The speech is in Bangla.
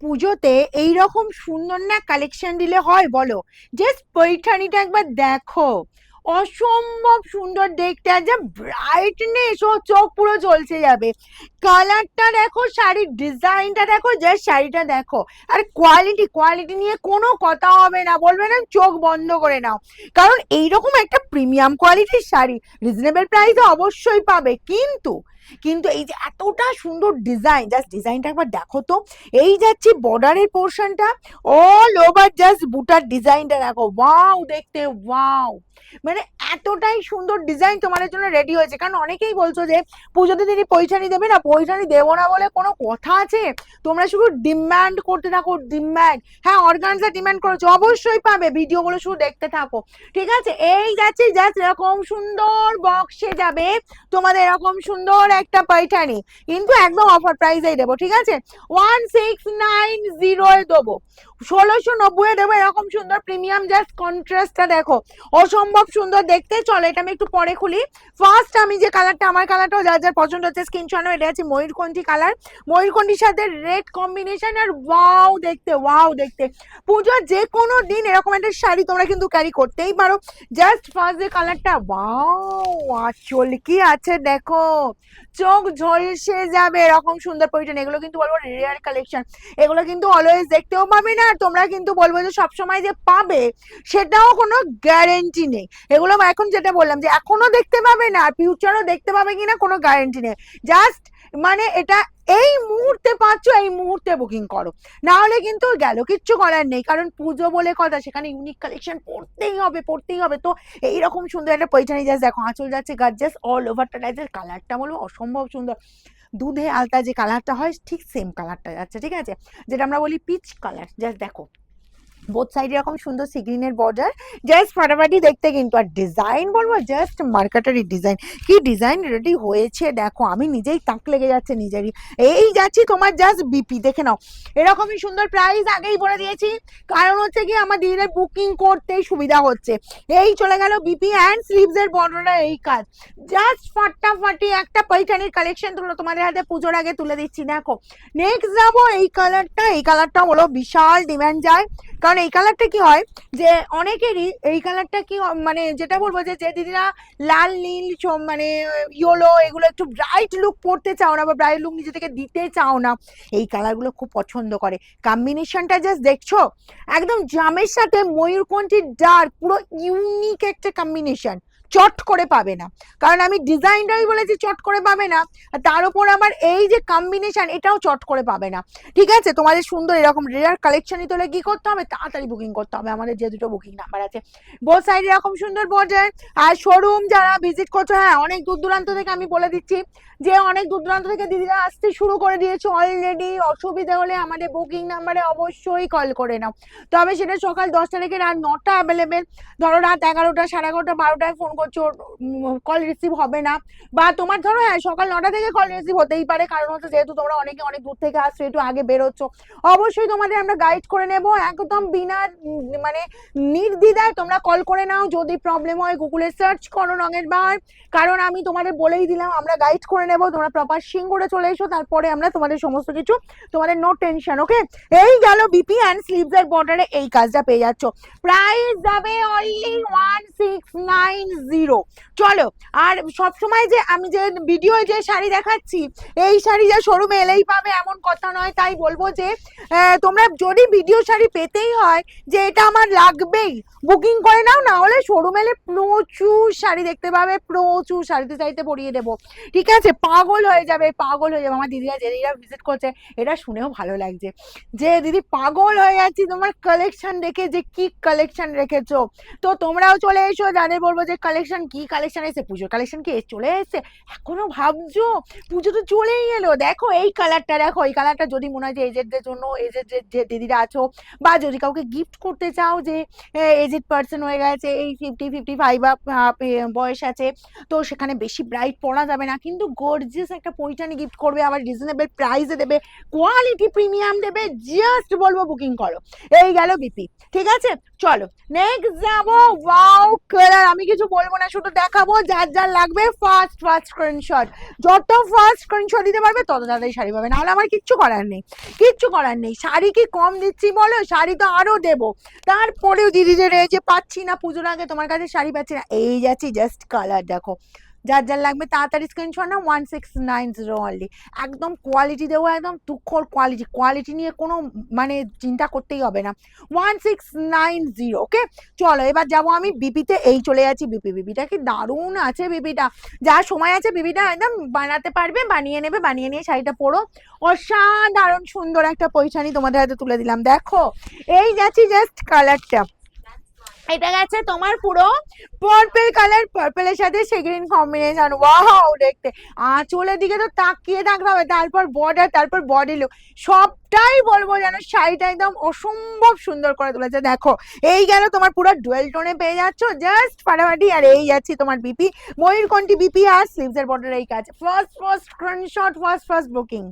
পুজোতে এই রকম সুন্দর না কালেকশন দিলে হয় বলো? জাস্ট পৈঠানিটা একবার দেখো। অসম্ভব সুন্দর দেখতে আর যা ব্রাইটনেস ও চোখ পুরো জ্বলছে যাবে। কালারটা দেখো, শাড়ির ডিজাইনটা দেখো জাস্ট শাড়িটা দেখো। আর কোয়ালিটি কোয়ালিটি নিয়ে কোনো কথা হবে না, বলবে না চোখ বন্ধ করে নাও। কারণ এইরকম একটা প্রিমিয়াম কোয়ালিটির শাড়ি রিজনেবল প্রাইসে অবশ্যই পাবে। কিন্তু কিন্তু এই যে এতটা সুন্দর ডিজাইন জাস্ট ডিজাইনটা একবার দেখো তো, এই যাচ্ছে বর্ডারের পোর্শনটা অল ওভার জাস্ট বুটার ডিজাইনটা দেখো ওয়াও দেখতে ওয়াও মানে এতটাই সুন্দর ডিজাইন তোমাদের জন্য রেডি হয়েছে। কারণ অনেকেই বলছো যে, পুজোতে দিদি পৈঠানি দেবে না পৈঠানি দেবো না বলে কোনো কথা আছে? তোমরা শুধু ডিম্যান্ড করতে থাকো ডিম্যান্ড হ্যাঁ অর্গানজা ডিম্যান্ড করেছ, অবশ্যই পাবে, ভিডিওগুলো শুধু দেখতে থাকো। ঠিক আছে? এই যাচ্ছে জাস্ট এরকম সুন্দর বক্সে যাবে, তোমাদের এরকম সুন্দর একটা পৈঠানি কিন্তু একদম অফার প্রাইসেই দেবো, ঠিক আছে? ওয়ান সিক্স নাইন জিরোয় দেবো। ষোলোশো নব্বই দেবো, এরকম সুন্দর প্রিমিয়াম জাস্ট কন্ট্রাস্টটা দেখো। অসম্ভব সুন্দর, দেখতে চলো, এটা আমি একটু পরে খুলি। ফার্স্ট আমি যে কালারটা আমার কালারটাও যার যার পছন্দ হচ্ছে স্ক্রিনশট এটা আছে ময়ূরকণ্ঠী কালার ময়ূরকণ্ঠীর সাথে রেড কম্বিনেশন আর ওয়াও দেখতে ওয়াও দেখতে। পুজোর যে কোনো দিন এরকম একটা শাড়ি তোমরা কিন্তু ক্যারি করতেই পারো। জাস্ট ফার্স্ট যে কালারটা ওয়াও আসল কি আছে দেখো। চোখ ঝলসে যাবে এরকম সুন্দর পরিচান এগুলো কিন্তু বলব রেয়ার কালেকশন এগুলো কিন্তু অলওয়েজ দেখতেও পাবে না তোমরা কিন্তু বলব যে সবসময় যে পাবে, সেটাও কোনো গ্যারেন্টি নেই। এগুলো এখন যেটা বললাম যে এখনও দেখতে পাবে না, আর ফিউচারও দেখতে পাবে কিনা কোনো গ্যারেন্টি নেই। জাস্ট মানে এটা এই মুহূর্তে পাচ্ছ, এই মুহূর্তে বুকিং করো। না হলে কিন্তু গেল, কিচ্ছু করার নেই, কারণ পুজো বলে কথা, সেখানে ইউনিক কালেকশন পড়তেই হবে পড়তেই হবে। তো এইরকম সুন্দর একটা পৈঠানি জাস্ট দেখো, আঁচল যাচ্ছে গাছ জাস্ট অল ওভারটা জাস্ট কালারটা বলব অসম্ভব সুন্দর। দুধে আলতা যে কালারটা হয়, ঠিক সেম কালারটা যাচ্ছে, ঠিক আছে? যেটা আমরা বলি পিচ কালার জাস্ট দেখো। বোথ সাইড এরকম সুন্দর সিগ্রিনের বর্ডার জাস্ট ফাটাফাটি দেখতে কিন্তু, আর ডিজাইন বলব জাস্ট মার্কেটারি ডিজাইন কি ডিজাইন রেডি হয়েছে, দেখো, আমি নিজেই তাক লেগে যাচ্ছে নিজেরই। এই যাচ্ছি তোমার জাস্ট বিপি দেখে নাও। এরকমই সুন্দর প্রাইস আগেই বলে দিয়েছি। কারণ হচ্ছে কি, আমার দিদিদের বুকিং করতেই সুবিধা হচ্ছে। এই চলে গেল বিপি অ্যান্ড স্লিভস এর বর্ডারে এই কাজ। জাস্ট ফাটাফাটি একটা পৈঠানির কালেকশন তুলো তোমাদের হাতে পুজোর আগে তুলে দিচ্ছি, দেখো। নেক্সট যাব, এই কালারটা এই কালারটা হলো বিশাল ডিমান্ড যায়। কারণ এই কালারটা কি হয় যে অনেকেরই এই কালারটা কি মানে যেটা বলব যে যে দিদিরা লাল, নীল মানে ইয়েলো এগুলো একটু ব্রাইট লুক পরতে চাও না বা ব্রাইট লুক নিজে থেকে দিতে চাও না, এই কালারগুলো খুব পছন্দ করে। কম্বিনেশনটা জাস্ট দেখছ? একদম জামের সাথে ময়ূরকণ্ঠীর ডার্ক পুরো ইউনিক একটা কম্বিনেশন চট করে পাবে না। কারণ আমি ডিজাইনটাই বলেছি চট করে পাবে না তার উপর আমার এই যে কম্বিনেশন এটাও চট করে পাবে না। ঠিক আছে? তোমাদের সুন্দর এরকম রেয়ার কালেকশন নিতে হলে কি করতে হবে? তাড়াতাড়ি বুকিং করতে হবে, আমাদের যে দুটো বুকিং নাম্বার আছে। বোথ সাইড এরকম সুন্দর বর্ডার, আর শোরুম যারা ভিজিট করছ হ্যাঁ অনেক দূর দূরান্ত থেকে আমি বলে দিচ্ছি, যে অনেক দূর দূরান্ত থেকে দিদিরা আসতে শুরু করে দিয়েছে অলরেডি অসুবিধা হলে আমাদের বুকিং নাম্বারে অবশ্যই কল করে নাও। তবে সেটা সকাল দশটা থেকে রাত নটা অ্যাভেলেবেল ধরো রাত এগারোটা, সাড়ে এগারোটা, বারোটায় ফোন করছ কল রিসিভ হবে না। বা তোমার ধরো হ্যাঁ সকাল নটা থেকে কল রিসিভ হতেই পারে, কারণ হচ্ছে যেহেতু তোমরা অনেকে অনেক দূর থেকে আসছো, একটু আগে বেরোচ্ছ। অবশ্যই তোমাদের আমরা গাইড করে নেব, একদম বিনা মানে নির্দ্বিধায় তোমরা কল করে নাও। যদি প্রবলেম হয় গুগলে সার্চ করো রঙের বার। কারণ আমি তোমাদের বলেই দিলাম, আমরা গাইড করে নেব, তোমরা প্রপার সিঙ্গুরে চলে এসো, তারপরে আমরা তোমাদের সমস্ত কিছু, তোমাদের নো টেনশন ওকে এই গেল বিপি অ্যান্ড স্লিভস এর বর্ডারে এই কাজটা পেয়ে যাচ্ছ। প্রাইস যাবে only one six nine zero চলো, আর সবসময় যে আমি যে ভিডিও যে শাড়ি দেখাচ্ছি, এই শাড়ি যে শোরুমে এলেই পাবে এমন কথা নয়। তাই বলব যে তোমরা যদি ভিডিও শাড়ি পেতেই হয় যে এটা আমার লাগবেই বুকিং করে নাও, না হলে শোরুম এলে প্রচুর শাড়ি দেখতে পাবে, প্রচুর শাড়িতে চাইতে পরিয়ে দেবো। ঠিক আছে? পাগল হয়ে যাবে, পাগল হয়ে যাবে। আমার দিদিরা যে দিদিরা ভিজিট করছে, এটা শুনেও ভালো লাগছে। যে দিদি পাগল হয়ে যাচ্ছি, তোমার কালেকশন দেখে যে কি কালেকশন রেখেছো। তো তোমরাও চলে এসো, যাদের বলব যে কালেকশন কি কালেকশন এসে পুজোর কালেকশন কি চলে এসেছে? এখনও ভাবছ? পুজো তো চলেই এলো। দেখো এই কালারটা দেখো এই কালারটা যদি মনে হয় যে এজেডদের জন্য এজেড যে দিদিরা আছো, বা যদি কাউকে গিফট করতে চাও যে এজেড পার্সন হয়ে গেছে, এই ফিফটি ফিফটি ফাইভ বয়স আছে, তো সেখানে বেশি ব্রাইট পরা যাবে না। কিন্তু গর্জিয়াস একটা পৈঠানি গিফট করবে, আবার রিজনেবল প্রাইসে দেবে কোয়ালিটি প্রিমিয়াম দেবে জাস্ট বলব বুকিং করো। এই গেল বিপি ঠিক আছে? চলো নেক্সট যাব। কালার আমি কিছু বলব না, শুধু দেখাবো যার যার লাগবে ফার্স্ট ফার্স্ট স্ক্রিনশট যত ফার্স্ট স্ক্রিনশট দিতে পারবে, তত তাড়াতাড়ি শাড়ি পাবে। নাহলে আমার কিচ্ছু করার নেই, কিচ্ছু করার নেই। শাড়ি কি কম দিচ্ছি বলো? শাড়ি তো আরও দেবো। তারপরেও দিদিদের এই যে পাচ্ছি না, পুজোর আগে তোমার কাছে শাড়ি পাচ্ছি না। এই যাচ্ছি জাস্ট কালার দেখো। যার যার লাগবে তাড়াতাড়ি স্ক্রিনশট না one six nine zero only একদম কোয়ালিটি দেবো, একদম তুক্ষর কোয়ালিটি কোয়ালিটি নিয়ে কোনো মানে চিন্তা করতেই হবে না। One six nine zero okay চলো, এবার যাব আমি বিপিতে। এই চলে যাচ্ছি বিপি। বিপিটা কি দারুণ আছে বিপিটা। যা সময় আছে বিপিটা একদম বানাতে পারবে, বানিয়ে নেবে, বানিয়ে নিয়ে শাড়িটা পরো। অসাধারণ সুন্দর একটা পৈশানি তোমাদের হাতে তুলে দিলাম। দেখো, এই যাচ্ছি জাস্ট কালারটা এটা গেছে তোমার পুরো পার্পল কালার পার্পলের সাথে সে গ্রিন কম্বিনেশন ওয়াও দেখতে। আঁচলের দিকে তো তাকিয়ে থাকতে হবে, তারপর বর্ডার তারপর বডি লুক সবটাই বলব যেন শাড়িটা একদম অসম্ভব সুন্দর করে তুলেছে। দেখো, এই গেল তোমার পুরো ডুয়েল টোনে পেয়ে যাচ্ছ। জাস্ট ফাটাফাটি, আর এই যাচ্ছি তোমার বিপি ময়ূরকণ্ঠী বিপি আর স্লিভসের বর্ডার এই কাজ। First first screenshot first first booking